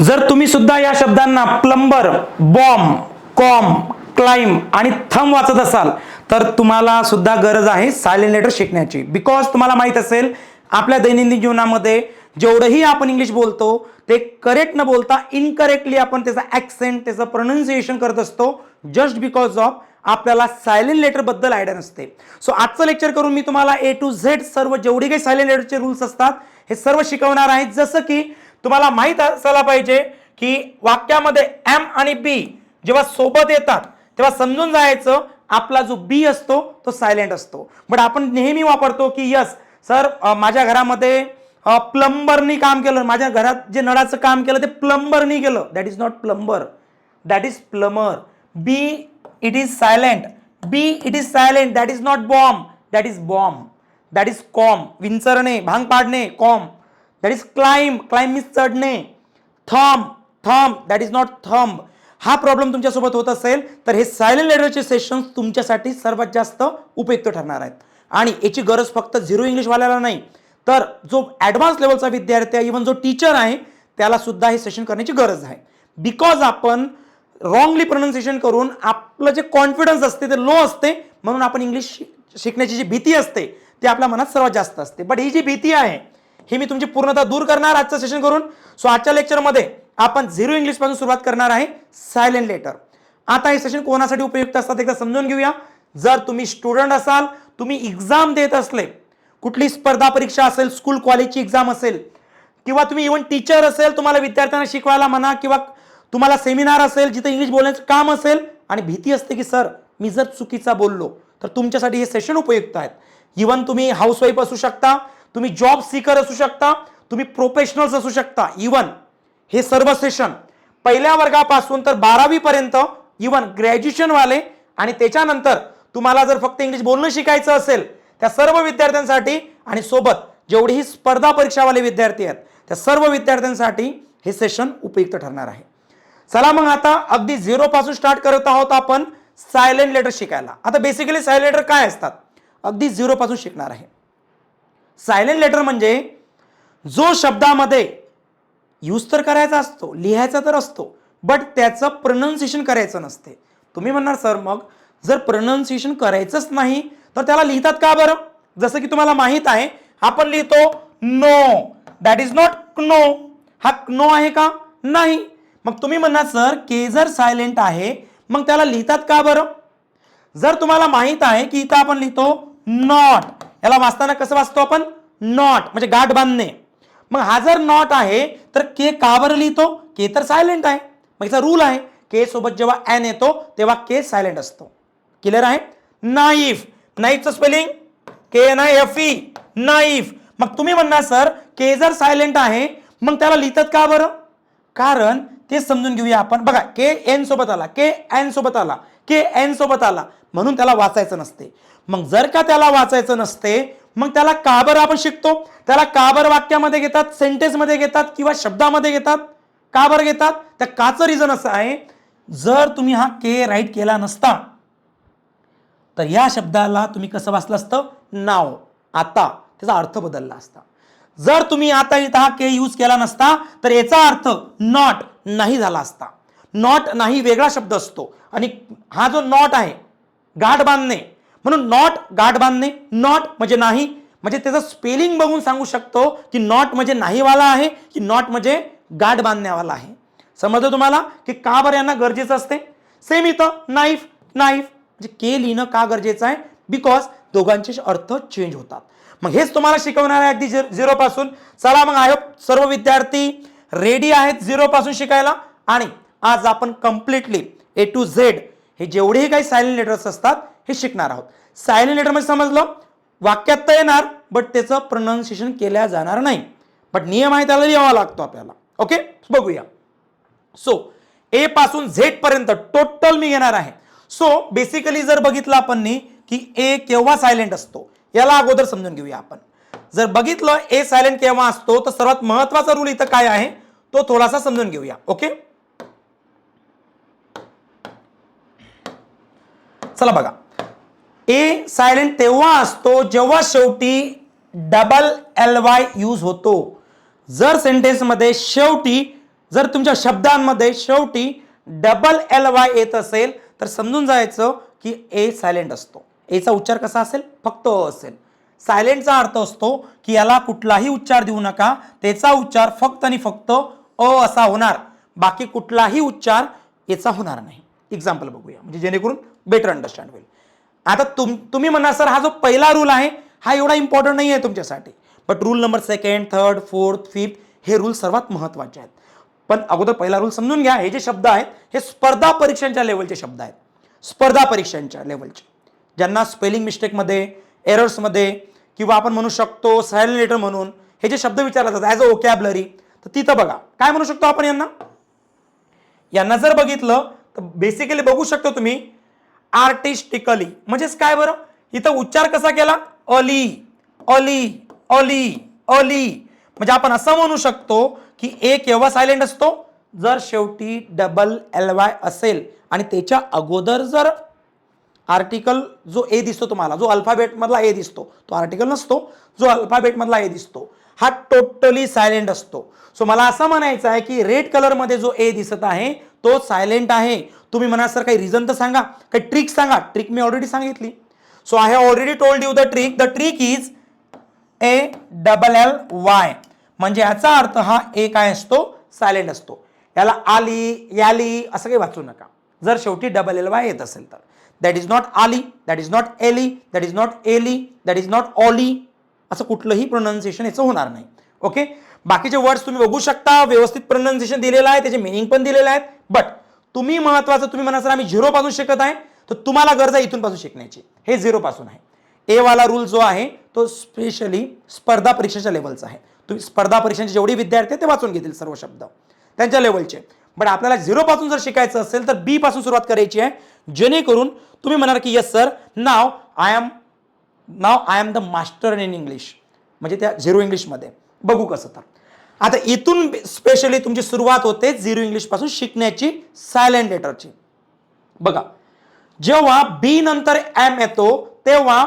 जर तुम्ही सुद्धा या शब्दांना प्लंबर बॉम्ब कॉम क्लाइम आणि थम वाचत असाल तर तुम्हाला सुद्धा गरज आहे सायलेंट लेटर शिकण्याची. बिकॉज तुम्हाला माहीत असेल आपल्या दैनंदिन जीवनामध्ये जेवढंही आपण इंग्लिश बोलतो ते करेक्ट न बोलता इनकरेक्टली आपण त्याचा ॲक्सेंट त्याचं प्रोनाऊन्सिएशन करत असतो जस्ट बिकॉज ऑफ आपल्याला सायलेंट लेटरबद्दल आयडिया नसते. सो आजचं लेक्चर करून मी तुम्हाला ए टू झेड सर्व जेवढी काही सायलेंट लेटरचे रूल्स असतात हे सर्व शिकवणार आहे. जसं की तुम्हाला माहीत असायला पाहिजे की वाक्यामध्ये एम आणि बी जेव्हा सोबत येतात तेव्हा समजून जायचं आपला जो बी असतो तो सायलेंट असतो. बट आपण नेहमी वापरतो की यस सर माझ्या घरामध्ये प्लंबरनी काम केलं. माझ्या घरात जे नळाचं काम केलं ते प्लंबरनी केलं. That is not plumber that is plumber B it is silent B it is silent that is not bomb that is bomb that is comb विंचरणे भांग पाडणे comb that is climb climb means चढणे. Thumb thumb that is not thumb हा problem तुमच्यासोबत होत असेल तर हे silent लेटरचे sessions तुमच्यासाठी सर्वात जास्त उपयुक्त ठरणार आहेत. आणि याची गरज फक्त झिरो इंग्लिशवाल्याला नाही. तर जो ॲडव्हान्स लेवलचा विद्यार्थी आहे इव्हन जो टीचर आहे त्याला सुद्धा हे सेशन करण्याची गरज आहे. बिकॉज आपण रॉंगली प्रोनाऊन्सिएशन करून आपलं जे कॉन्फिडन्स असते ते लो असते म्हणून आपण इंग्लिश शिकण्याची जी भीती असते ती आपल्या मनात सर्वात जास्त असते. बट ही जी भीती आहे ही मी तुमची पूर्णतः दूर करणार आजचं सेशन करून. सो आजच्या लेक्चरमध्ये आपण झिरो इंग्लिशपासून सुरुवात करणार आहे. सायलेंट लेटर आता हे सेशन कोणासाठी उपयुक्त असतात एकदा समजून घेऊया. जर तुम्ही स्टुडंट असाल तुम्ही एक्झाम देत असले कुठली स्पर्धा परीक्षा असेल स्कूल कॉलेजची एक्झाम असेल किंवा तुम्ही इव्हन टीचर असेल तुम्हाला विद्यार्थ्यांना शिकवायला म्हणा किंवा तुम्हाला सेमिनार असेल जिथे इंग्लिश बोलण्याचं काम असेल आणि भीती असते की सर मी जर चुकीचा बोललो तर तुमच्यासाठी हे सेशन उपयुक्त आहेत. इव्हन तुम्ही हाऊसवाईफ असू शकता तुम्ही जॉब सीकर असू शकता तुम्ही प्रोफेशनल्स असू शकता इव्हन हे सर्व सेशन पहिल्या वर्गापासून तर बारावीपर्यंत इव्हन ग्रॅज्युएशनवाले आणि त्याच्यानंतर तुम्हाला जर फक्त इंग्लिश बोलणं शिकायचं असेल त्या सर्व विद्यार्थ्यांसाठी आणि सोबत जेवढीही स्पर्धा परीक्षावाले विद्यार्थी आहेत त्या सर्व विद्यार्थ्यांसाठी हे सेशन उपयुक्त ठरणार आहे. चला मग आता अगदी झिरो पासून स्टार्ट करत आहोत आपण सायलेंट लेटर शिकायला. आता बेसिकली सायलेंट लेटर काय असतात? अगदी झिरो पासून शिकणार आहे. सायलेंट लेटर म्हणजे जो शब्दामध्ये यूज तर करायचा असतो लिहायचा तर असतो बट त्याचं प्रोनाऊन्सिएशन करायचं नसते. तुम्ही म्हणणार सर मग जर प्रोनाऊन्सिएशन करायचंच नाही तर त्याला लिहितात का बरं? जसं की तुम्हाला माहीत आहे आपण लिहितो know. That is not know हा क्नो आहे का? नाही. मग तुम्ही म्हणणार सर के जर सायलेंट आहे मग त्याला लिहितात का बरं? जर तुम्हाला माहीत आहे की इथं आपण लिहितो नॉट याला वाचताना कसं वाचतो आपण? नॉट म्हणजे गाठ बांधणे. मग हा जर नॉट आहे तर के का बरं लिहितो? के तर सायलेंट आहे. मग याचा रूल आहे के सोबत जेव्हा एन येतो तेव्हा के सायलेंट असतो. क्लिअर आहे? Knife नाईफचं spelling K N I F E knife मग तुम्ही म्हणणार सर के जर सायलेंट आहे मग त्याला लिहितात का बरं? कारण ते समजून घेऊया आपण. बघा के एन सोबत आला के एन सोबत आला के एन सोबत आला म्हणून त्याला वाचायचं नसते. मग जर का त्याला वाचायचं नसते मग त्याला का बरं आपण शिकतो? त्याला का बरं वाक्यामध्ये घेतात सेंटेन्समध्ये घेतात किंवा शब्दामध्ये घेतात? का बरं घेतात? त्या काचं रिझन असं आहे जर तुम्ही हा के राईट केला नसता तर या शब्दाला तुम्ही कसं वाचलं असतं? नाव आता. त्याचा अर्थ बदलला असता. जर तुम्ही आता इथं हा के यूज केला नसता तर याचा अर्थ नॉट नाही झाला असता. नॉट नाही वेगळा शब्द असतो. आणि हा जो नॉट आहे गाठ बांधणे म्हणून नॉट गाठ बांधणे नॉट म्हणजे नाही म्हणजे त्याचं स्पेलिंग बघून सांगू शकतो की नॉट म्हणजे नाहीवाला आहे की नॉट म्हणजे गाठ बांधण्यावाला आहे. समजलं तुम्हाला? की का बरं यांना गरजेचं असते? सेम इथं नाईफ नाईफ म्हणजे के लिहिणं का गरजेचं आहे? बिकॉज दोघांचे अर्थ चेंज होतात. मग हेच तुम्हाला शिकवणार आहे अगदी झिरो पासून. चला मग आयोग सर्व विद्यार्थी रेडी आहेत झिरो पासून शिकायला. आणि आज आपण कम्प्लिटली ए टू झेड हे जेवढेही काही सायलेंट लेटर्स असतात हे शिकणार आहोत. सायलेंट लेटर म्हणजे समजलं? वाक्यात तर येणार बट त्याचं प्रोनाऊन्सिएशन केल्या जाणार नाही. बट नियम आहे त्याला लिहावा लागतो आपल्याला. ओके बघूया. सो ए पासून झेड पर्यंत टोटल मी घेणार आहे. सो बेसिकली जर बघितलं आपण की ए केव्हा सायलेंट असतो याला अगोदर समजून घेऊया आपण. जर बघितलं ए सायलेंट केव्हा असतो तर सर्वात महत्त्वाचा रूल इथं काय आहे तो थोडासा समजून घेऊया. ओके चला बघा. ए सायलेंट तेव्हा असतो जेव्हा शेवटी डबल एल वाय यूज होतो. जर सेंटेन्समध्ये शेवटी जर तुमच्या शब्दांमध्ये शेवटी डबल एल वाय येत असेल तर समजून जायचं की ए सायलेंट असतो. एचा उच्चार कसा असेल? फक्त अ असेल. सायलेंटचा अर्थ असतो की याला कुठलाही उच्चार देऊ नका. त्याचा उच्चार फक्त आणि फक्त अ असा होणार. बाकी कुठलाही उच्चार याचा होणार नाही. एक्झाम्पल बघूया. म्हणजे जेणेकरून बेटर अंडरस्टँड होईल. आता तुम तुम्ही म्हणा सर हा जो पहिला रूल आहे हा एवढा इम्पॉर्टंट नाही आहे तुमच्यासाठी. But rule number second third fourth fifth हे रूल सर्वात महत्त्वाचे आहेत. पण अगोदर पहिला रूल समजून घ्या हे जे शब्द आहेत हे स्पर्धा परीक्षांच्या लेवलचे शब्द आहेत. स्पर्धा परीक्षांच्या लेवलचे ज्यांना स्पेलिंग मिस्टेकमध्ये एरर्समध्ये किंवा आपण म्हणू शकतो सायलेंट लेटर म्हणून हे जे शब्द विचारले जातात ॲज अ ओकॅबलरी तर तिथं बघा. काय म्हणू शकतो आपण यांना? यांना जर बघितलं तर बेसिकली बघू शकतो तुम्ही आर्टिस्टिकली. म्हणजेच काय बरं? इथं उच्चार कसा केला? अली. अली. अली. अली. म्हणजे आपण असं म्हणू शकतो की ए केव्हा सायलेंट असतो. जर शेवटी डबल एल वाय असेल आणि त्याच्या अगोदर जर आर्टिकल जो ए दिसतो तुम्हाला जो अल्फाबेटमधला ए दिसतो तो आर्टिकल नसतो जो अल्फाबेटमधला ए दिसतो हा टोटली सायलेंट असतो. सो मला असं म्हणायचं आहे की रेड कलरमध्ये जो ए दिसत आहे तो सायलेंट आहे. तुम्ही म्हणा सर काही रिझन तर सांगा काही ट्रिक सांगा. ट्रिक मी ऑलरेडी सांगितली. So I have already told you the trick the trick is a double L Y म्हणजे याचा अर्थ हा ए काय असतो? सायलेंट असतो. याला आली याली असं काही वाचू नका. जर शेवटी डबल एल वाय येत असेल तर. That is not ally that is not elly that is not elly that is not olly असं कुठलंही प्रोनाऊन्सिएशन याचं होणार नाही. ओके बाकीचे वर्ड्स तुम्ही बघू शकता. व्यवस्थित प्रोनाऊन्सिएशन दिलेलं आहे त्याचे मिनिंग पण दिलेलं आहे. बट तुम्ही महत्वाचं तुम्ही म्हणा सर आम्ही झिरो पासून शिकत आहे तर तुम्हाला गरज आहे इथून पासून शिकण्याची. हे झिरो पासून आहे. ए वाला रूल जो आहे तो स्पेशली स्पर्धा परीक्षेच्या लेवलचा आहे. तुम्ही स्पर्धा परीक्षांचे जेवढे विद्यार्थी आहेत ते वाचून घेतील सर्व शब्द. त्यांच्या लेवलचे बट आपल्याला झिरो पासून जर शिकायचं असेल तर बी पासून सुरुवात करायची आहे. जेणेकरून तुम्ही म्हणाल की yes sir now I am now I am the master in English म्हणजे त्या झिरो इंग्लिशमध्ये बघू कसं तर. आता इथून स्पेशली तुमची सुरुवात होते झिरो इंग्लिशपासून शिकण्याची सायलेंट लेटरची बघा जेव्हा बी नंतर एम येतो तेव्हा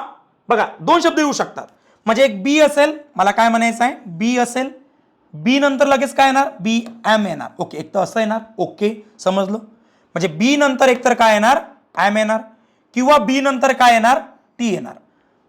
बघा दोन शब्द येऊ शकतात. म्हणजे एक बी असेल मला काय म्हणायचं आहे बी असेल बी नंतर लगेच काय येणार? बी एम येणार. ओके एक तर असं येणार. ओके समजलं? म्हणजे बी नंतर एकतर काय येणार? एम येणार. किंवा बी नंतर काय येणार? टी येणार.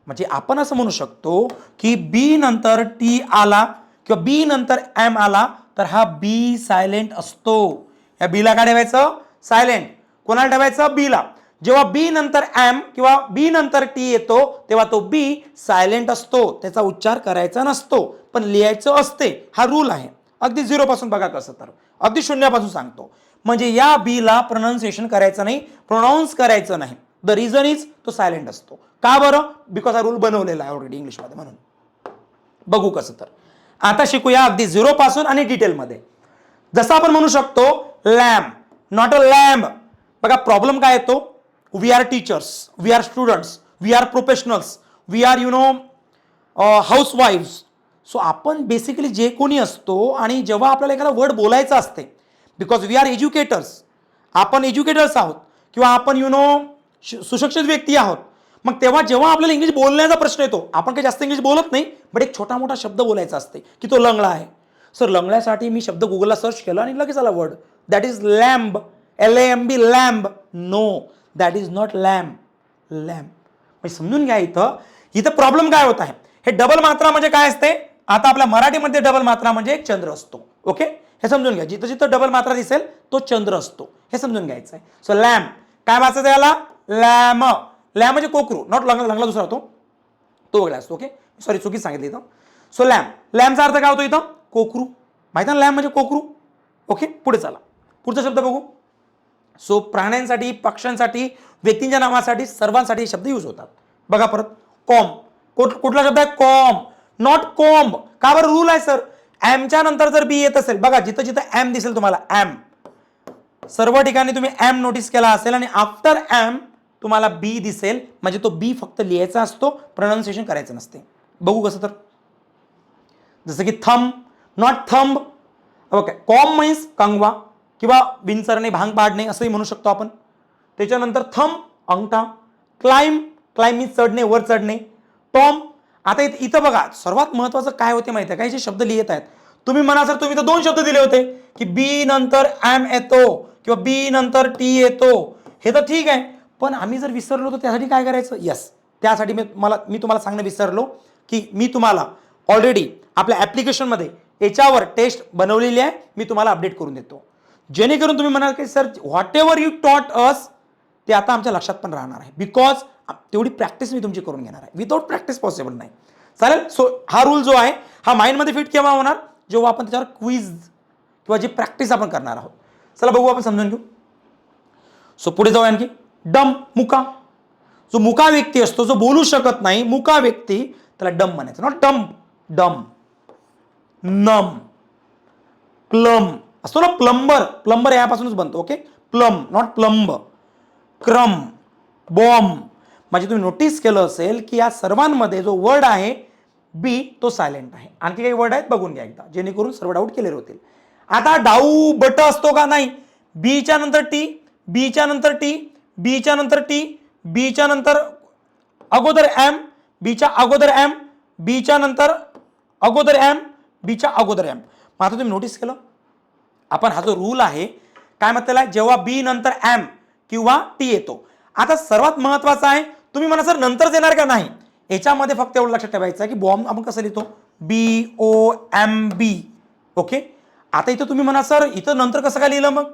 म्हणजे आपण असं म्हणू शकतो की बी नंतर टी आला किंवा बी नंतर एम आला तर हा बी सायलेंट असतो. या बीला काय ठेवायचं? सायलेंट. कोणाला ठेवायचं? बीला जेव्हा बी नंतर एम किंवा बी नंतर टी येतो तेव्हा तो बी सायलेंट असतो. त्याचा उच्चार करायचा नसतो पण लिहायचं असते. हा रूल आहे. अगदी झिरो पासून बघा कसं तर. अगदी शून्यापासून सांगतो. म्हणजे या बीला प्रोनाऊन्सिएशन करायचं नाही प्रोनाऊन्स करायचं नाही. द रिझन इज तो सायलेंट असतो. का बरं? बिकॉज हा रूल बनवलेला आहे ऑलरेडी इंग्लिशमध्ये म्हणून. बघू कसं तर. आता शिकूया अगदी झिरो पासून आणि डिटेलमध्ये जसं आपण म्हणू शकतो लॅम्प नॉट अ लॅम्प बघा प्रॉब्लेम काय येतो we are teachers we are students we are professionals we are you know house wives so आपण बेसिकली जे कोणी असतो आणि जेव्हा आपल्याला एखादा वर्ड बोलायचं असते बिकॉज वी आर एज्युकेटर्स आपण एज्युकेटर्स आहोत. किंवा आपण यु नो सुशिक्षित व्यक्ती आहोत. मग तेव्हा जेव्हा आपल्याला इंग्लिश बोलण्याचा प्रश्न येतो आपण काही जास्त इंग्लिश बोलत नाही बट एक छोटा मोठा शब्द बोलायचा असते की तो लंगडा आहे. सर लंगड्यासाठी मी शब्द गुगलला सर्च केला आणि लगेच आला word that is lamb L A M B lamb no that is not lamb lamb म्हणजे समजून घ्या इथं इथं प्रॉब्लेम काय होत आहे? हे डबल मात्रा म्हणजे काय असते? आता आपल्या मराठीमध्ये डबल मात्रा म्हणजे एक चंद्र असतो ओके हे समजून घ्या. जिथं जिथं डबल मात्रा दिसेल तो चंद्र असतो. हे समजून घ्यायचं आहे सो लॅम्प काय वाचायचं याला? लॅम लॅम म्हणजे कोकरू नॉट लंगला लंगला दुसरा होतो. तो वेगळा असतो ओके सॉरी चुकीच सांगितली इथं. सो लॅम लॅम्पचा अर्थ काय होतो इथं? कोकरू. माहिती ना लॅम्प म्हणजे कोकरू? ओके पुढे चला. पुढचा शब्द बघू. सो प्राण्यांसाठी पक्ष्यांसाठी व्यक्तींच्या नावासाठी सर्वांसाठी शब्द यूज होतात. बघा परत. कॉम कुठला शब्द आहे? कॉम नॉट कॉम्ब का बरं? रूल आहे सर ॲमच्या नंतर जर बी येत असेल बघा जिथं जिथं ॲम दिसेल तुम्हाला ॲम सर्व ठिकाणी तुम्ही ॲम नोटीस केला असेल आणि आफ्टर ॲम तुम्हाला बी दिसेल. म्हणजे तो बी फक्त लिहायचा असतो प्रोनाऊन्सिएशन करायचं नसते. बघू कसं तर. जसं की thumb not thumb okay comb means कंगवा किंवा विंचरणे भांग पाडणे असंही म्हणू शकतो आपण. त्याच्यानंतर थंब अंगठा. क्लाइम क्लाइम मीन्स चढणे वर चढणे. टॉम आता इथं इथं बघा सर्वात महत्त्वाचं काय होते माहिती आहे काही जे शब्द लिहित आहेत. तुम्ही म्हणा सर तुम्ही तर दोन शब्द दिले होते. की बी नंतर एम येतो किंवा बी नंतर टी येतो. हे तर ठीक आहे. पण आम्ही जर विसरलो तर त्यासाठी काय करायचं? यस त्यासाठी मी मला मी तुम्हाला सांगणं विसरलो की मी तुम्हाला ऑलरेडी आपल्या ॲप्लिकेशनमध्ये याच्यावर टेस्ट बनवलेली आहे. मी तुम्हाला अपडेट करून देतो. जेणेकरून तुम्ही म्हणाल की sir whatever you taught us ते आता आमच्या लक्षात पण राहणार आहे. बिकॉज तेवढी प्रॅक्टिस मी तुमची करून घेणार आहे. विदाऊट प्रॅक्टिस पॉसिबल नाही. चालेल? सो हा रूल जो आहे हा माइंडमध्ये फिट केव्हा होणार? जेव्हा आपण त्याच्यावर क्विज किंवा जी प्रॅक्टिस आपण करणार आहोत. चला बघू आपण समजून घेऊ. सो पुढे जाऊया आणखी. डम मुका. जो मुका व्यक्ती असतो जो बोलू शकत नाही मुका व्यक्ती त्याला डम म्हणायचं. नॉट डम डम. नम. प्लम. असतो ना प्लंबर? प्लंबर यापासूनच बनतो okay plum not plumb crumb bomb. म्हणजे तुम्ही नोटीस केलं असेल की या सर्वांमध्ये जो वर्ड आहे बी तो सायलेंट आहे. आणखी काही वर्ड आहेत? बघून घ्या एकदा. जेणेकरून सर्व डाऊट क्लिअर होतील. आता डाऊ बट असतो का नाही? बीच्या नंतर टी बीच्या नंतर टी बीच्या नंतर टी बीच्या नंतर अगोदर एम बीच्या अगोदर एम बीच्या नंतर अगोदर एम बीच्या अगोदर एम. मग आता तुम्ही नोटीस केलं? आपण हा जो रूल आहे काय म्हटलेला जेव्हा बी नंतर एम किंवा टी येतो. आता सर्वात महत्वाचं आहे तुम्ही म्हणा सर नंतरच येणार का नाही? याच्यामध्ये फक्त एवढं लक्षात ठेवायचं आहे की बॉम्ब आपण कसं लिहितो? बी ओ एम बी ओके आता इथं तुम्ही म्हणा सर इथं नंतर कसं काय लिहिलं मग?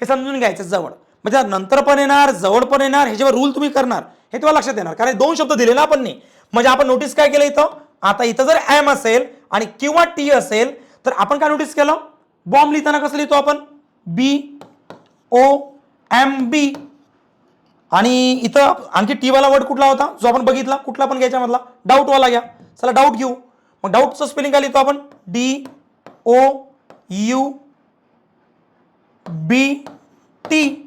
हे समजून घ्यायचं जवळ. म्हणजे नंतर पण येणार जवळ पण येणार ह्याच्यावर रूल तुम्ही करणार हे तुम्हाला लक्षात येणार. कारण दोन शब्द दिले ना आपण नाही. म्हणजे आपण नोटीस काय केलं इथं? आता इथं जर एम असेल आणि किंवा टी असेल तर आपण काय नोटीस केलं? बॉम्ब लिहिताना कसं लिहितो आपण? बी ओ एम बी आणि इथं आणखी टीवाला वर्ड कुठला होता? जो आपण बघितला कुठला पण घ्यायच्यामधला डाऊट वाला घ्या. चला डाऊट घेऊ. मग डाऊटचं स्पेलिंग काय लिहितो आपण? D O U B T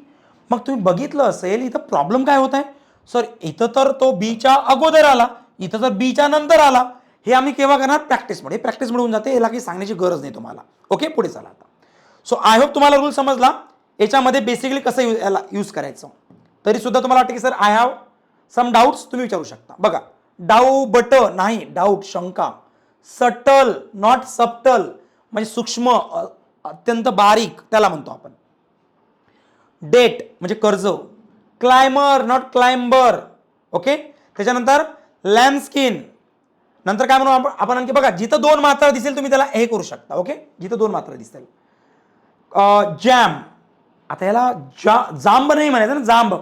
मग तुम्ही बघितलं असेल इथं प्रॉब्लेम काय होत आहे सर इथं तर तो बीच्या अगोदर आला इथं तर बीच्या नंतर आला. हे आम्ही केव्हा करणार? प्रॅक्टिसमध्ये प्रॅक्टिस मिळून जाते याला काही सांगण्याची गरज नाही तुम्हाला. ओके पुढे चला आता. सो आय होप तुम्हाला रूल समजला. याच्यामध्ये बेसिकली कसं यूज याला यूज करायचं? तरी सुद्धा तुम्हाला वाटतं की sir I have some doubts तुम्ही विचारू शकता. बघा. डाऊ बट नाही. डाऊट शंका. सटल नॉट सबटल म्हणजे सूक्ष्म अत्यंत बारीक त्याला म्हणतो आपण. डेट म्हणजे कर्ज. क्लायमर नॉट क्लाइंबर ओके त्याच्यानंतर लॅम्पस्किन नंतर काय म्हणू आपण? आपण आणखी बघा जिथं दोन मात्रा दिसेल तुम्ही त्याला हे करू शकता. ओके जिथं दोन मात्रा दिसेल. जॅम आता याला जा जांब नाही म्हणायचं ना jamb.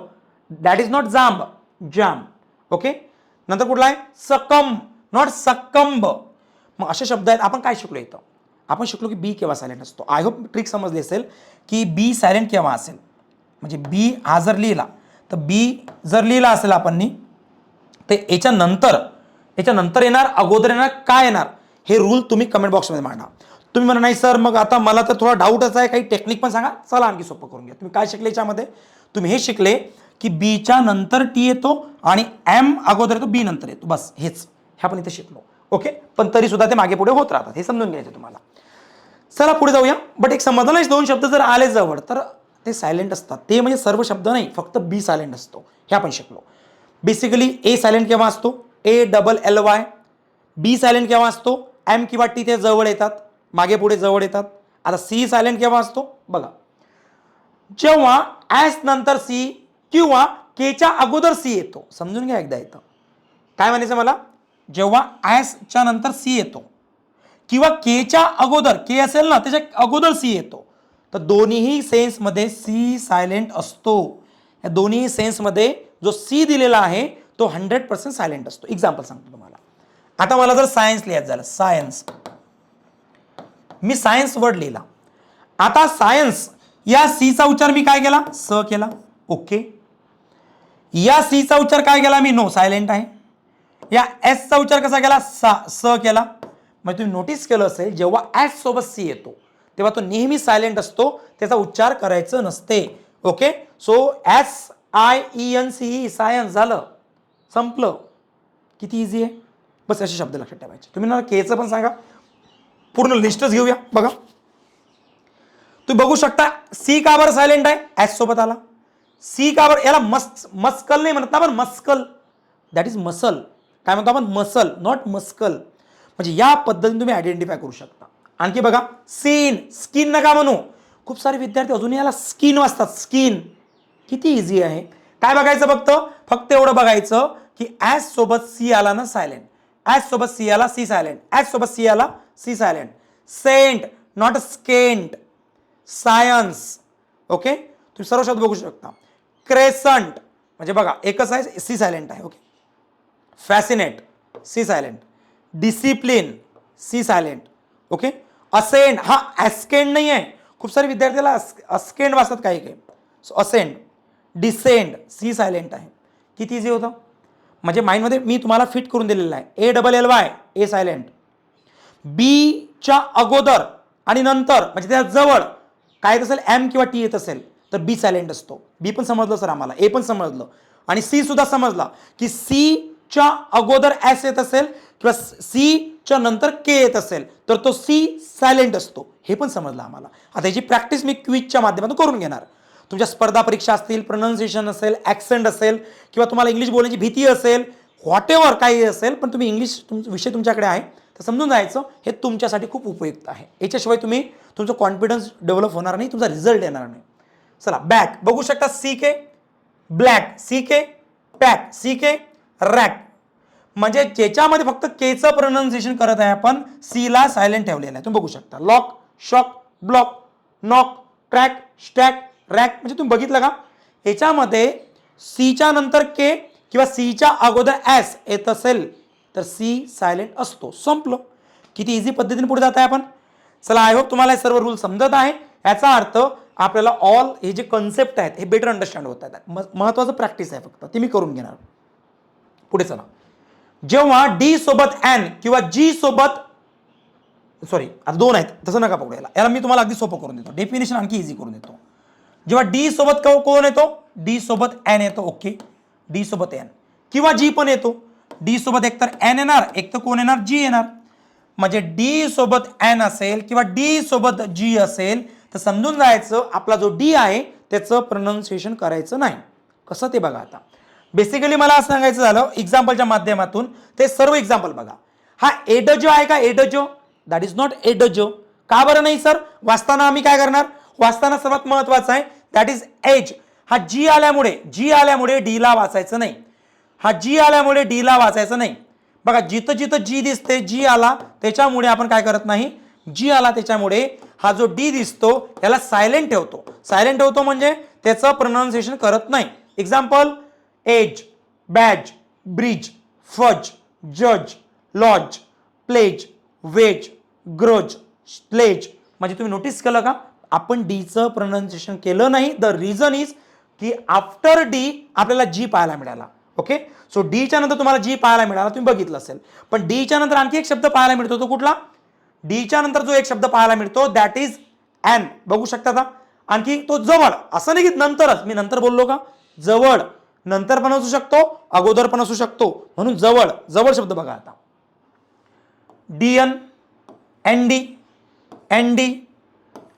That is not jamb jam okay नंतर कुठला आहे? सकम नॉट सकंब. मग असे शब्द आहेत. आपण काय शिकलो इथं? आपण शिकलो की बी केव्हा सायलेंट असतो. आय होप ट्रिक समजली असेल की बी सायलेंट केव्हा असेल? म्हणजे बी हा जर लिहिला. तर बी जर लिहिला असेल आपण तर याच्यानंतर याच्यानंतर येणार अगोदर येणार काय येणार? हे रूल तुम्ही कमेंट बॉक्समध्ये मांडा. तुम्ही म्हणा नाही सर मग आता मला तर थोडा डाऊटच आहे काही टेक्निक पण सांगा. चला आणखी सोपं करून घ्या. तुम्ही काय शिकले याच्यामध्ये? तुम्ही हे शिकले की बीच्या नंतर टी येतो आणि एम अगोदर येतो बी नंतर येतो. बस हेच. हे आपण इथे शिकलो. ओके? पण तरी सुद्धा ते मागे पुढे होत राहतात. हे समजून घ्यायचं तुम्हाला. चला पुढे जाऊया. बट एक समजलं दोन शब्द जर आले जवळ तर ते सायलेंट असतात. ते म्हणजे सर्व शब्द नाही फक्त बी सायलेंट असतो. हे आपण शिकलो. बेसिकली ए सायलेंट केव्हा असतो? A double L Y B silent केव्हा असतो? एम किंवा टी ते जवळ येतात. मागे पुढे जवळ येतात. आता सी सायलेंट केव्हा असतो? बघा. जेव्हा ॲस नंतर सी किंवा केच्या अगोदर सी येतो. समजून घ्या एकदा येतं काय म्हणायचं मला? जेव्हा ॲसच्या नंतर सी येतो किंवा केच्या अगोदर के असेल ना त्याच्या अगोदर सी येतो. तर दोन्हीही सेन्समध्ये सी सायलेंट असतो. या दोन्ही सेन्समध्ये जो सी दिलेला आहे तो हंड्रेड पर्सेंट सायलेंट असतो. एक्झाम्पल सांगतो तुम्हाला. आता मला जर सायन्स लिहायचं झालं सायन्स मी सायन्स वर्ड लिहिला. आता सायन्स या सीचा उच्चार मी काय केला? स केला. ओके. या सीचा उच्चार काय केला मी? नो सायलेंट आहे. या एसचा उच्चार कसा केला? सा स केला. म्हणजे तुम्ही नोटीस केलं असेल जेव्हा एस सोबत सी येतो. तेव्हा तो नेहमी सायलेंट असतो त्याचा उच्चार करायचं नसते. Okay so S I E N C E science झालं. संपलं. किती इझी आहे? बस असे शब्द लक्षात ठेवायचे. तुम्ही मला केचं पण सांगा. पूर्ण लिस्टच घेऊया. बघा. तुम्ही बघू शकता सी का बरं सायलेंट आहे? एस सोबत आला. सी का बरं याला मस् मस्कल नाही म्हणत ना आपण मस्कल. दॅट इज मसल काय म्हणतो आपण? मसल नॉट मस्कल म्हणजे या पद्धतीने तुम्ही आयडेंटिफाय करू शकता. आणखी बघा सीन स्किन नका म्हणू. खूप सारे विद्यार्थी अजूनही याला स्किन वाचतात. स्किन किती इझी आहे. काय बघायचं फक्त? फक्त एवढं बघायचं की ॲज सोबत सी आला ना सायलेंट ॲज सोबत सी आला सी सायलेंट ॲज सोबत सी आला C silent scent not a scent science okay तुम्ही सर्व शब्द बघू शकता. क्रेसंट म्हणजे बघा एकच आहे सी सायलेंट आहे. Okay fascinate C silent discipline C silent okay ascend हा ॲस्केंड नाही आहे खूप सारे विद्यार्थ्याला अस्केंड वाचतात काही काही. So ascend descend C silent आहे. किती इझी होतं? म्हणजे माइंडमध्ये मी तुम्हाला फिट करून दिलेलं आहे. A double L Y A silent बीच्या अगोदर आणि नंतर म्हणजे त्या जवळ काय येत असेल? एम किंवा टी येत असेल तर बी सायलेंट असतो. बी पण समजलं सर आम्हाला. ए पण समजलं. आणि सी सुद्धा समजला की सीच्या अगोदर एस येत असेल किंवा सी च्या नंतर के येत असेल तर तो सी सायलेंट असतो. हे पण समजलं आम्हाला. आता याची प्रॅक्टिस मी क्विजच्या माध्यमातून करून घेणार. तुमच्या स्पर्धा परीक्षा असतील प्रोनाऊन्सिएशन असेल ॲक्सेंट असेल किंवा तुम्हाला इंग्लिश बोलण्याची भीती असेल व्हॉट एव्हर काही असेल पण तुम्ही इंग्लिश तुम विषय तुमच्याकडे आहे तर समजून जायचं हे तुमच्यासाठी खूप उपयुक्त आहे. याच्याशिवाय तुम्ही तुमचं कॉन्फिडन्स डेव्हलप होणार नाही तुमचा रिझल्ट येणार नाही. चला बॅक बघू शकता C K black C K pack C K rack म्हणजे ज्याच्यामध्ये फक्त केचं प्रोनाऊन्सिएशन करत आहे आपण सीला सायलेंट ठेवलेलं आहे. तुम्ही बघू शकता. Lock shock block knock track stack rack म्हणजे तुम्ही बघितलं का? याच्यामध्ये सीच्या नंतर के किंवा सीच्या अगोदर ॲस येत असेल तर सी सायलेंट असतो. संपलं. किती इझी पद्धतीने पुढे जात आहे आपण? चला आय होप तुम्हाला हे सर्व रूल समजत आहे. याचा अर्थ आपल्याला ऑल हे जे कन्सेप्ट आहेत हे बेटर अंडरस्टँड होत आहेत. म- महत्त्वाचं प्रॅक्टिस आहे फक्त. ते मी करून घेणार. पुढे चला. जेव्हा डी सोबत एन किंवा जी सोबत सॉरी आता दोन आहेत तसं नका पकडायला याला. याला मी तुम्हाला अगदी सोपं करून देतो. डेफिनेशन आणखी इझी करून देतो. जेव्हा डी सोबत को- कोण येतो? डी सोबत एन येतो ओके डी सोबत एन किंवा जी पण येतो. डी सोबत एकतर एन येणार एक तर कोण येणार? जी येणार. म्हणजे डी सोबत एन असेल किंवा डी सोबत जी असेल तर समजून जायचं आपला जो डी आहे त्याचं प्रोनाऊन्सिएशन करायचं नाही. कसं ते बघा आता. बेसिकली मला असं सांगायचं झालं एक्झाम्पलच्या माध्यमातून ते सर्व एक्झाम्पल बघा. हा एडजो आहे का एडजो? That is not एडजो. का बरं नाही सर वाचताना आम्ही काय करणार? वाचताना सर्वात महत्वाचं आहे दॅट इज एज हा जी आल्यामुळे जी आल्यामुळे डीला वाचायचं नाही. हा जी आल्यामुळे डीला वाचायचं नाही. बघा जिथं जिथं जी दिसते जी आला त्याच्यामुळे आपण काय करत नाही. जी आला त्याच्यामुळे हा जो डी दिसतो याला सायलेंट ठेवतो. सायलेंट ठेवतो म्हणजे त्याचं प्रोनाऊन्सिएशन करत नाही. Example edge badge bridge fudge जज lodge pledge wedge grudge sledge म्हणजे तुम्ही नोटीस केलं का? आपण डीचं प्रोनाऊन्सिएशन केलं नाही. द रिझन इज की आफ्टर डी आपल्याला जी पाहायला मिळाला. ओके सो डीच्या नंतर तुम्हाला जी पाहायला मिळाला. तुम्ही बघितलं असेल. पण डीच्या नंतर आणखी एक शब्द पाहायला मिळतो. तो कुठला? डीच्या नंतर जो एक शब्द पाहायला मिळतो दॅट इज एन बघू शकता का? आणखी तो जवळ. असं नाही की नंतरच. मी नंतर बोललो का? जवळ. नंतर पण असू शकतो अगोदर पण असू शकतो. म्हणून जवळ जवळ शब्द बघा आता. D N end N D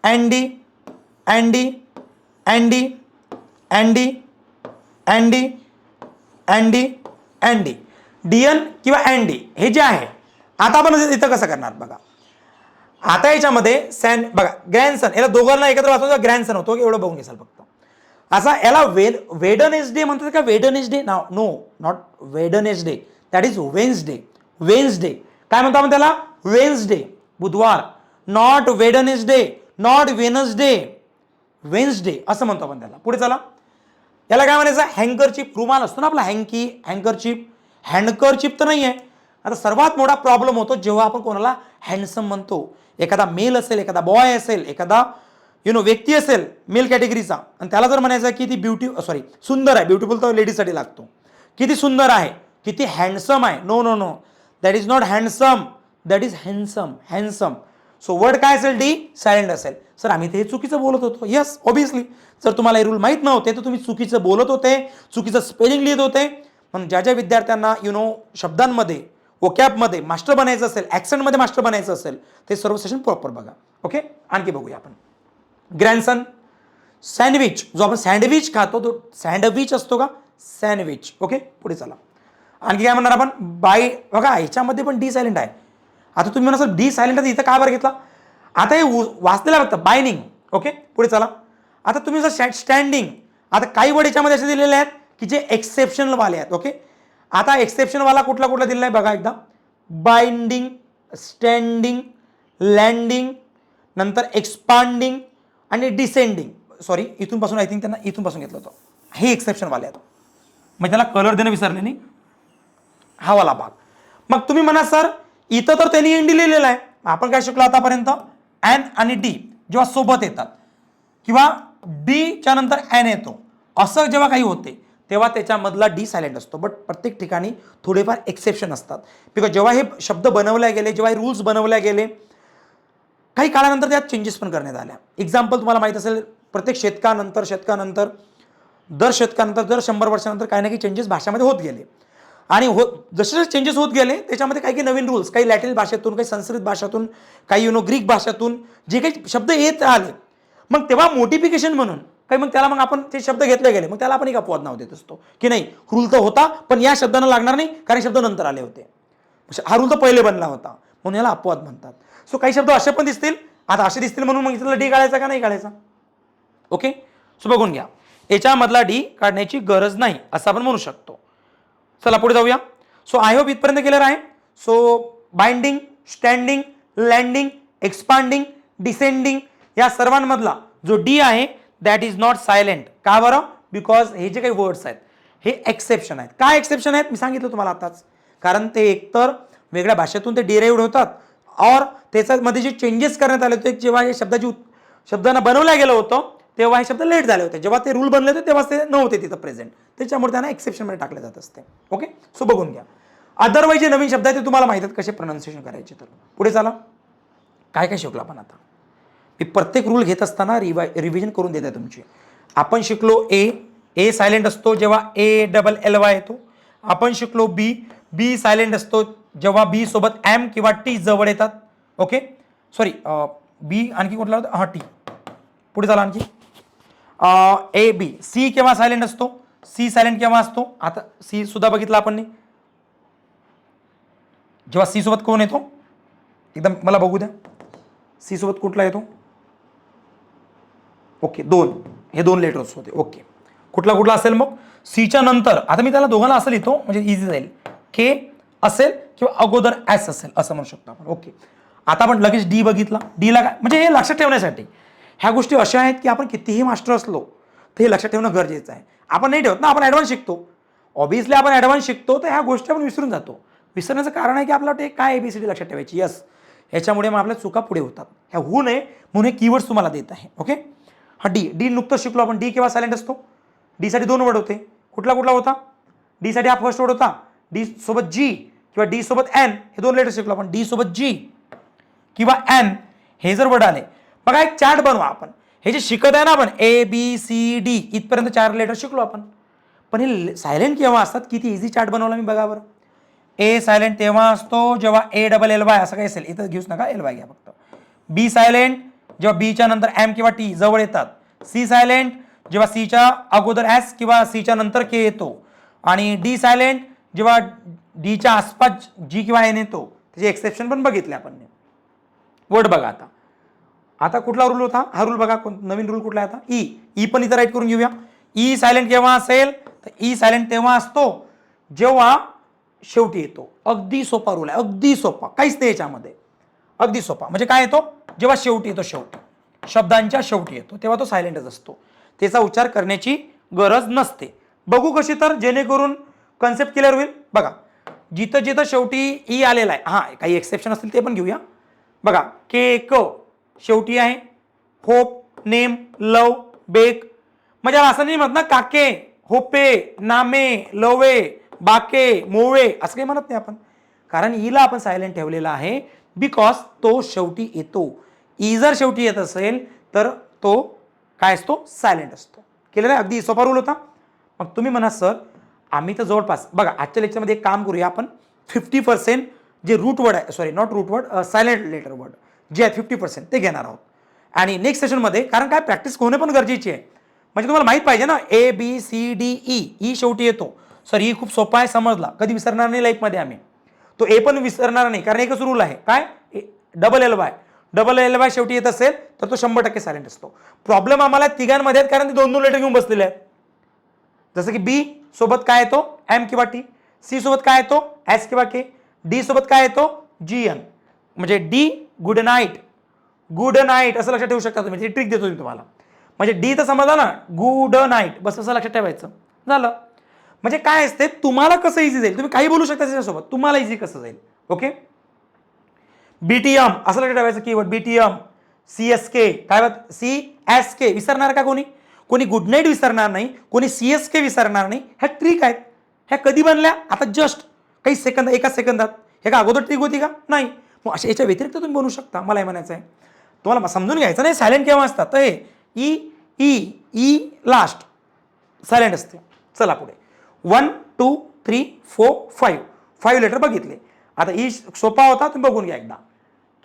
N D N D N D N D N D N D D N किंवा अँडी हे जे आहे आता आपण इथं कसं करणार बघा. आता याच्यामध्ये सॅन बघा ग्रँडसन याला दोघांना एकत्र वाचवतो ग्रँडसन होतो. एवढं बघून घेसाल फक्त. असा याला वेड वेडनेस डे म्हणतात का? Wednesday now no not Wednesday that is Wednesday Wednesday काय म्हणतो आपण त्याला? वेन्सडे बुधवार. Not Wednesday not Wednesday. Wednesday असं म्हणतो आपण त्याला. पुढे चला. याला काय म्हणायचं? हँकरचिप रुमाल असतो ना आपला? हँकी हँकरचिप हँडकरचिप तर नाही आहे आता सर्वात मोठा प्रॉब्लेम होतो जेव्हा आपण कोणाला हँडसम म्हणतो. एखादा मेल असेल एखादा बॉय असेल एखादा यु नो व्यक्ती असेल मेल कॅटेगरीचा आणि त्याला जर म्हणायचं की ती ब्युटी सॉरी सुंदर आहे ब्युटिफुल तर लेडीजसाठी लागतो. किती सुंदर आहे किती हँडसम आहे no no no that is not handsome that is handsome handsome so word काय असेल डी सायलेंट असेल. सर आम्ही ते हे चुकीचं बोलत होतो. येस ऑबियसली जर तुम्हाला हे रूल माहीत नव्हते तर तुम्ही चुकीचं बोलत होते चुकीचं स्पेलिंग लिहित होते. पण ज्या ज्या विद्यार्थ्यांना यु नो शब्दांमध्ये वोकॅपमध्ये मास्टर बनायचं असेल ॲक्सेंटमध्ये मास्टर बनायचं असेल ते सर्व सेशन प्रॉपर बघा. ओके आणखी बघूया आपण. ग्रँडसन सँडविच जो आपण सँडविच खातो तो सँडविच असतो का? Sandwich okay? पुढे चला. आणखी काय म्हणणार आपण? बाय बघा ह्याच्यामध्ये पण डी सायलेंट आहे. आता तुम्ही म्हणा सर डी सायलेंट आहे इथं का बरं घेतला? आता हे उ- वाचलेलं फक्त बायनिंग. ओके? पुढे चला. आता तुम्ही जर स्टँडिंग आता काही वर्ड याच्यामध्ये असे दिलेले आहेत की जे एक्सेप्शनलवाले आहेत ओके? आता एक्सेप्शनवाला कुठला कुठला दिलेला आहे बघा एकदा. बाइंडिंग स्टँडिंग लँडिंग नंतर एक्सपांडिंग आणि डिसेंडिंग सॉरी इथूनपासून आय थिंक त्यांना इथूनपासून घेतलं होतं. हे एक्सेप्शन वाले आहेत. मग त्याला कलर देणं विसरले नाही. हा वाला भाग. मग तुम्ही म्हणा सर इथं तर त्यांनी एन डी लिहिलेलं आहे. आपण काय शिकलो आतापर्यंत? एन आणि डी जेव्हा सोबत येतात किंवा डीच्या नंतर एन येतो असं जेव्हा काही होते तेव्हा त्याच्यामधला डी सायलेंट असतो. बट प्रत्येक ठिकाणी थोडेफार एक्सेप्शन असतात. बिकॉज जेव्हा हे शब्द बनवले गेले जेव्हा हे रूल्स बनवले गेले काही काळानंतर त्यात चेंजेस पण करण्यात आल्या. एक्झाम्पल तुम्हाला माहीत असेल प्रत्येक शतकानंतर शतकानंतर दर शतकानंतर दर शंभर वर्षानंतर काही ना काही चेंजेस भाषामध्ये होत गेले. आणि हो जसे जसे चेंजेस होत गेले त्याच्यामध्ये काही काही नवीन रूल्स काही लॅटिन भाषेतून काही संस्कृत भाषेतून काही युनो ग्रीक भाषेतून जे काही शब्द येत आले. मग तेव्हा मोटिफिकेशन म्हणून काही मग त्याला मग आपण ते शब्द घेतले गेले मग त्याला आपण एक अपवाद नाव देत असतो. की नाही रूल तर होता पण या शब्दांना लागणार नाही कारण शब्द नंतर आले होते. म्हणजे हा रूल तर पहिले बनला होता. म्हणून याला अपवाद म्हणतात. सो काही शब्द असे पण दिसतील. आता असे दिसतील म्हणून मग इथला डी काढायचा का नाही काढायचा? ओके सो बघून घ्या. याच्यामधला डी काढण्याची गरज नाही असं आपण म्हणू शकतो. चला पुढे जाऊया. सो आय होप इथपर्यंत क्लिअर आहे. So binding standing landing expanding descending या सर्वांमधला जो डी आहे दॅट इज नॉट सायलेंट का बरं? बिकॉज हे जे काही वर्ड्स आहेत हे एक्सेप्शन आहेत. काय एक्सेप्शन आहेत? मी सांगितलं तुम्हाला आताच कारण ते एकतर वेगळ्या भाषेतून ते डिराईव्ड होतात. और त्याच्यामध्ये जे चेंजेस करण्यात आले होते जेव्हा हे शब्दाची उत- शब्दांना बनवल्या गेलं होतं तेव्हा हे शब्द लेट झाले होते. जेव्हा ते रूल बनले होते तेव्हा ते नव्हते तिथं प्रेझेंट त्याच्यामुळे त्यांना एक्सेप्शनमध्ये टाकले जात असते. ओके सो बघून घ्या. अदरवाईज जे नवीन शब्द आहेत ते तुम्हाला माहीत आहेत कसे प्रोनाऊन्सिएशन करायचे तर. पुढे चला. काय काय शिकलो आपण आता? मी प्रत्येक रूल घेत असताना रिवाय रिव्हिजन करून देत आहे तुमची. आपण शिकलो ए ए सायलेंट असतो जेव्हा ए डबल एल वाय येतो. आपण शिकलो बी बी सायलेंट असतो जेव्हा बी सोबत एम किंवा टी जवळ येतात ओके सॉरी बी आणखी कुठला होता? हां टी पुढे चला आणखी. ए बी सी केव्हा सायलेंट असतो? सी सायलेंट केव्हा असतो? आता सी सुद्धा बघितला आपण जेव्हा सी सोबत कोण येतो? एकदम मला बघू द्या. सी सोबत कुठला येतो? ओके दोन. हे दोन लेटर्स होते. ओके कुठला कुठला असेल मग? सीच्या नंतर. आता मी त्याला दोघांना असं लिहितो म्हणजे इझी जाईल. के असेल किंवा अगोदर एस असेल असं म्हणू शकतो आपण. ओके आता आपण लगेच डी बघितला. डीला काय? म्हणजे हे लक्षात ठेवण्यासाठी. ह्या गोष्टी अशा आहेत की आपण कितीही मास्टर असलो तर हे लक्षात ठेवणं गरजेचं आहे. आपण नाही ठेवत ना आपण ॲडव्हान्स शिकतो. ऑब्विसली आपण ॲडव्हान्स शिकतो तर ह्या गोष्टी आपण विसरून जातो. विसरण्याचं कारण आहे की आपल्याला ते काय एबीसीडी लक्षात ठेवायची? यस ह्याच्यामुळे मग आपल्या चुका पुढे होतात. ह्या होऊ नये म्हणून हे कीवर्ड्स तुम्हाला देत आहे. ओके हा डी डी नुकतंच शिकलो आपण. डी केव्हा सायलेंट असतो? डीसाठी दोन वर्ड होते. कुठला कुठला होता? डीसाठी हा फर्स्ट वर्ड होता. डी सोबत जी किंवा डी सोबत एन हे दोन लेटर शिकलो आपण. डी सोबत जी किंवा एन हे जर वर्ड आले. बघा एक चार्ट बनवा आपण. हे जे शिकत आहे ना आपण ए बी सी डी इथपर्यंत चार लेटर शिकलो आपण. पण हे सायलेंट केव्हा असतात? किती इझी चार्ट बनवला मी बघा बरं. ए सायलेंट तेव्हा असतो जेव्हा ए डबल एल वाय असं काही असेल. इथं घेऊच नका एल वाय घ्या फक्त. बी सायलेंट जेव्हा बीच्या नंतर एम किंवा टी जवळ येतात. सी सायलेंट जेव्हा सीच्या अगोदर एस किंवा सीच्या नंतर के येतो. आणि डी सायलेंट जेव्हा डीच्या आसपास जी किंवा एन येतो त्याचे एक्सेप्शन पण बघितले आपण वर्ड बघा आता. आता कुठला रूल होता? हा रूल बघा कोण नवीन रूल कुठला आता? ई ई पण इथं राईट करून घेऊया. E ई सायलेंट केव्हा असेल? तर ई सायलेंट तेव्हा असतो जेव्हा शेवटी येतो. अगदी सोपा रूल आहे. अगदी सोपा. काहीच नाही याच्यामध्ये. अगदी सोपा. म्हणजे काय येतो? जेव्हा शेवटी येतो शेवटी. शब्दांच्या शेवटी येतो. तेव्हा तो सायलेंटच असतो. त्याचा उच्चार करण्याची गरज नसते. बघू कशी तर जेणेकरून कन्सेप्ट क्लिअर होईल? बघा. जिथं जिथं शेवटी ई आलेला आहे. हां काही एक्सेप्शन असतील ते पण घेऊया. बघा के क शेवटी आहे. Hope name love bake. म्हणजे असं नाही म्हणत ना काके होपे नामे लवे बाके मोवे असं काही म्हणत नाही आपण. कारण e ईला आपण सायलेंट ठेवलेला आहे बिकॉज तो शेवटी येतो. ई जर शेवटी येत असेल तर तो काय असतो? सायलेंट असतो. केलं अगदी सोपा रूल होता. मग तुम्ही म्हणा सर आम्ही तर जवळपास बघा आजच्या लेक्चरमध्ये एक काम करूया आपण. फिफ्टी पर्सेंट जे रूट वर्ड आहे sorry not root word silent letter word जे आहे फिफ्टी पर्सेंट ते घेणार आहोत. आणि नेक्स्ट सेशनमध्ये कारण काय प्रॅक्टिस होणे पण गरजेची आहे. म्हणजे तुम्हाला माहीत पाहिजे ना A B C D E E शेवटी येतो. सर ई e खूप सोपा आहे समजला. कधी विसरणार नाही लाईफमध्ये आम्ही. तो ए पण विसरणार नाही कारण एकच रूल आहे. काय? Double L Y double L Y शेवटी येत असेल तर तो शंभर टक्के सायलेंट असतो. प्रॉब्लेम आम्हाला तिघांमध्ये आहेत कारण ते दोन दोन लेटर घेऊन बसलेले आहेत. जसं की बी सोबत काय येतो? एम किंवा टी सी सोबत काय येतो? एस किंवा के डी सोबत काय येतो? जी एन म्हणजे D good night good night असं लक्षात ठेवू शकता तुम्ही. ट्रिक देतो मी तुम्हाला. म्हणजे डी तर समजा ना? गुड नाईट बस असं लक्षात ठेवायचं. झालं. म्हणजे काय असते? तुम्हाला कसं इझी जाईल? तुम्ही काही बोलू शकता त्याच्यासोबत. तुम्हाला इझी कसं जाईल? ओके बीटीएम असं लक्षात ठेवायचं keyword BTM C S K काय सी एस के विसरणार का कोणी? कोणी गुड नाईट विसरणार नाही कोणी सी एस के विसरणार नाही. ह्या ट्रिक आहेत. ह्या कधी बनल्या? आता जस्ट काही सेकंद एका सेकंदात हे का अगोदर ट्रिक होती का? नाही. मग अशा याच्या व्यतिरिक्त तुम्ही बनवू शकता मला हे म्हणायचं आहे. तुम्हाला समजून घ्यायचं नाही सायलेंट केव्हा असतात? तर हे E E E last silent असते. चला पुढे. One two three four five five letter बघितले. आता ई सोपा होता तुम्ही बघून घ्या एकदा.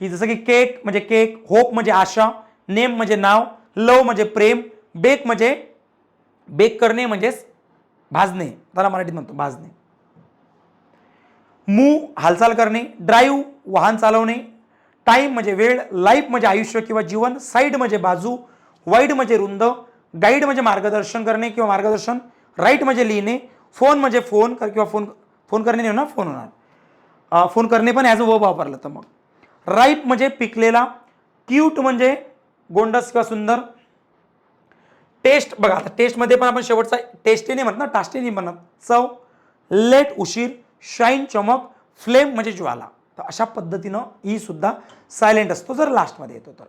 की जसं की केक म्हणजे केक होप म्हणजे आशा नेम म्हणजे नाव लव म्हणजे प्रेम बेक म्हणजे बेक करणे म्हणजेच भाजणे. त्याला मराठीत म्हणतो भाजणे. मूव हालचाल करणे. ड्राईव्ह वाहन चालवणे. टाईम म्हणजे वेळ. लाईफ म्हणजे आयुष्य किंवा जीवन. साईड म्हणजे बाजू. वाईड म्हणजे रुंद. गाईड म्हणजे मार्गदर्शन करणे किंवा मार्गदर्शन. राईट म्हणजे लिहिणे. फोन म्हणजे फोन कर किंवा फोन फोन करणे नाही होणार फोन होणार. फोन करणे पण ॲज अ वर्ब वापरलं तर मग. राईप म्हणजे पिकलेला. क्यूट म्हणजे गोंडस किंवा सुंदर. टेस्ट बघा आता टेस्टमध्ये पण आपण शेवटचा टेस्टी नाही म्हणत ना टास्टी नाही म्हणत. चव लेट उशीर शाईन चमक फ्लेम म्हणजे ज्वाला. तर अशा पद्धतीनं ई सुद्धा सायलेंट असतो जर लास्टमध्ये येतो तर.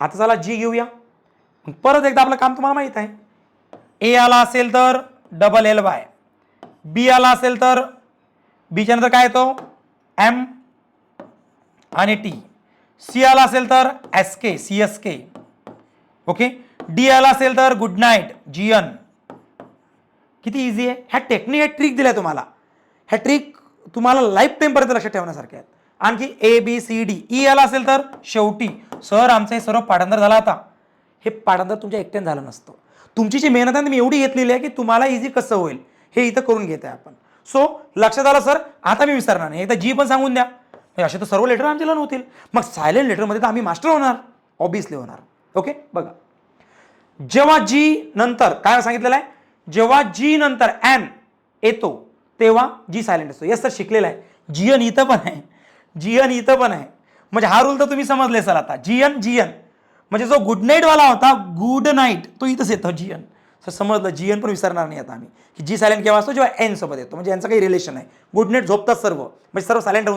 आता चला जी घेऊया. परत एकदा आपलं काम तुम्हाला माहीत आहे. ए आला असेल तर डबल एल वाय बी आला असेल तर बीच्या नंतर काय येतो? एम आणि टी सी आला असेल तर S K C S K okay D आला असेल तर गुड नाईट जी एन किती इझी आहे. ह्या टेक्निक ह्या ट्रिक दिल्या तुम्हाला. ह्या ट्रिक तुम्हाला लाईफ टाईमपर्यंत लक्षात ठेवण्यासारख्या आहेत. आणखी A B C D E आला असेल तर शेवटी. सर आमचं हे सर्व पाठांतर झाला आता. हे पाठांतर तुमच्या एकट्याने झालं नसतं. तुमची जी मेहनत आहे मी एवढी घेतलेली आहे की तुम्हाला इझी कसं होईल हे इथं करून घेत आहे आपण. सो लक्षात आलं सर? आता मी विसरणार नाही. एकदा जी पण सांगून द्या. असे तर सर्व लेटर आमचे लर्न होतील. मग सायलेंट लेटरमध्ये तर आम्ही मास्टर होणार. ऑबियसली होणार. ओके बघा. जेव्हा जी नंतर काय सांगितलेलं आहे? जेव्हा जी नंतर एन येतो तेव्हा जी सायलेंट असतो. येस सर शिकलेला आहे. जीएन इथं पण आहे. जीएन इथं पण आहे. म्हणजे हा रूल तर तुम्ही समजले सर आता. जीएन जीएन म्हणजे जो गुड नाईटवाला होता गुड नाईट तो इथंच येतो जीएन सर समजलं. जीएन पण विसरणार नाही आता आम्ही. की जी सायलेंट केव्हा असतो जेव्हा एन सोबत येतो. म्हणजे यांचं काही रिलेशन आहे गुड नाईट झोपतात सर्व. म्हणजे सर्व सायलेंट होऊन